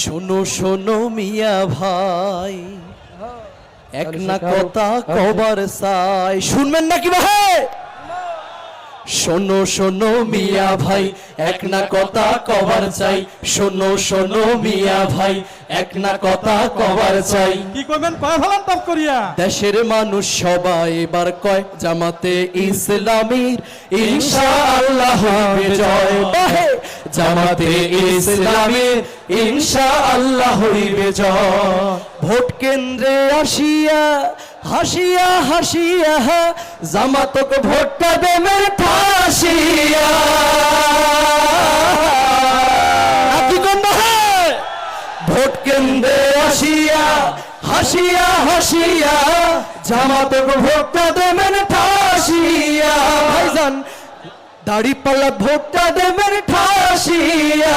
শোনো শোনো মিয়া ভাই। এক না কথা কবার সাই শুনবেন নাকি ভাই? শোনো শোনো মিয়া ভাই। এক না কথা কবার চাই। শোনো শোনো মিয়া ভাই। এক না কথা কবার চাই। কি করবেন? কয় ফেলান টপ করিয়া। দেশের মানুষ সবাই এবার কয় জামাতে ইসলামীর ইনশাআল্লাহ হবে জয়। বাহে! জামাতে ইসলামীর ইনশাআল্লাহ হইবে ভোট কেন্দ্রে আসিয়া, হাসিয়া হাসিয়া, জামাতক ভোটটা দেবে বাহে? ভোট কেন্দ্রে আসিয়া, হাসিয়া হাসিয়া, জামাতক ভোটটা দেবেন ঠাসিয়া। ভাইজান দাড়ি পাল্লা ভোটটা দেবেন ঠাসিয়া।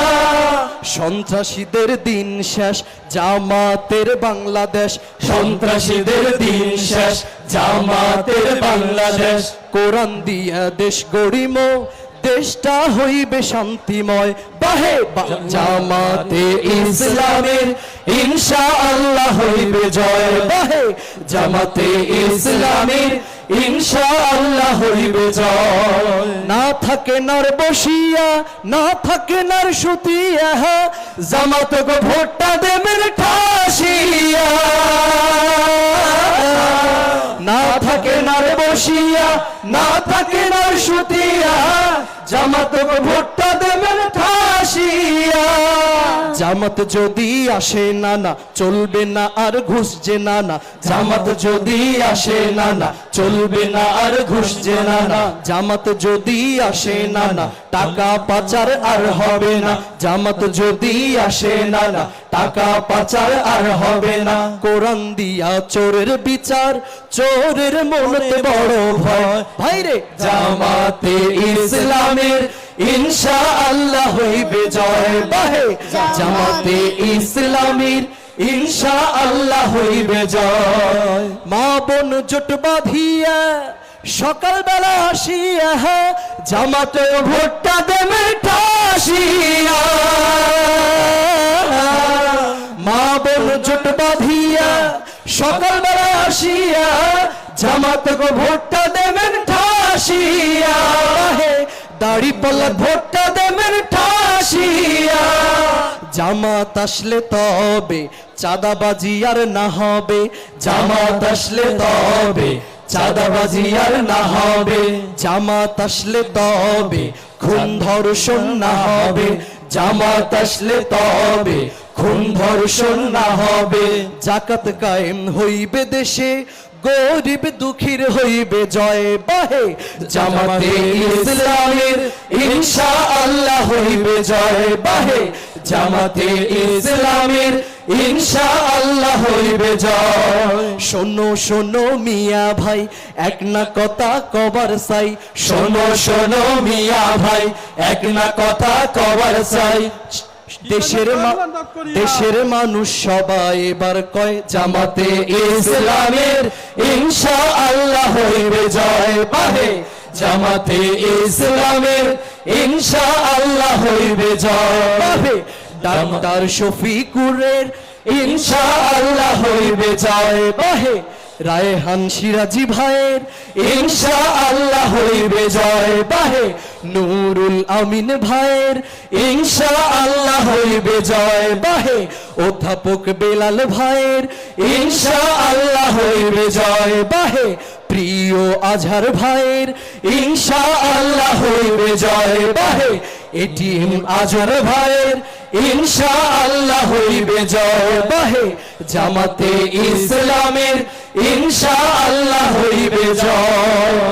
সন্ত্রাসীদের দিন শেষ, জামাতের বাংলাদেশ। সন্ত্রাসীদের দিন শেষ, জামাতের বাংলাদেশ। কোরআন দিয়া দেশ গড়িম, দেশটা হইবে শান্তিময়। বাহে জামাতে ইসলামের ইনশা আল্লাহ হইবে জয়। বাহে জামাতে ইসলামের ইনশা আল্লাহ হইবে জয়। না থাকে নার বসিয়া, না থাকে নার সুতিয়া, জামাত গো ভোটটা দেবেন ঠাসিয়া। না থাকে নার বসিয়া, না থাকে নার সুতিয়া, জামাত গো ভোটটা দেবেন ঠাসিয়া জামাত যদি আসে না না চলবে না আর ঘুষ যে না না জামাত যদি আসে না না চলবে না আর ঘুষ যে না না জামাত যদি আসে না না টাকা পাচার আর হবে না। জামাত যদি আসে না না টাকা পাচার আর হবে না। কোরআন দিয়া চোরের বিচার চোরের মনতে বড় ভয়। ভাইরে জামাতে ইসলামের ইনশা আল্লাহ হইবে জয় বাহে জামাতে ইসলামের ইনশা আল্লাহ হইবে জয় মা বোন জোট বাঁধিয়া সকালবেলা আসিয়া জামাতে ভোটটা দেবে ঠাসিয়া মা বোন জোট বাঁধিয়া সকালবেলা আসিয়া জামাত ভোটটা দেবেন ঠাসিয়া হে দাড়ি পাল্লা ভোটটা দেবেন ঠাসিয়া। জামাত আসলে তবে চাঁদাবাজি আর না হবে। জামাত আসলে তবে চাঁদাবাজি আর না হবে। জামাত আসলে তবে খুন ধর্ষণ না হবে। জামাত আসলে তবে, খুন ধর্ষণ না হবে। জাকাত কায়েম হইবে দেশে, গরিব দুঃখীর হইবে জয় বাহে। জামাতে ইসলামের ইনশা আল্লাহ হইবে জয় বাহে। জামাতে ইসলামের ইনশা আল্লাহ হইবে জয়। শোনো শোনো মিয়া ভাই এক না কথা কবার সাই শোনো শোনো মিয়া ভাই এক না কথা কবার সাই দেশের দেশের মানুষ সবাই এবার কয় জামাতে ইসলামের ইনশা আল্লাহ হইবে জয়। বাহে জামাতে ইসলামের ইনশা আল্লাহ হইবে জয়। বাহে ডাক্তার শফিকুরের ইনশা আল্লাহ হইবে জয় বাহে। রায়হান সিরাজি ভাইয়ের ইনশা আল্লাহ হইবে জয় বাহে। নুরুল আমিন ভাইয়ের ইনশা আল্লাহ হইবে জয় বাহে। অধ্যাপক বেলাল ভাইয়ের ইনশা আল্লাহ হইবে জয় বাহে। প্রিয় আজহার ভাইয়ের ইনশা আল্লাহ হইবে জয় বাহে। এটিএম আজর ভাইয়ের ইনশাআল্লাহ হইবে জয় বাহে। জামাতে ইসলামের ইনশা আল্লাহ হইবে জয়।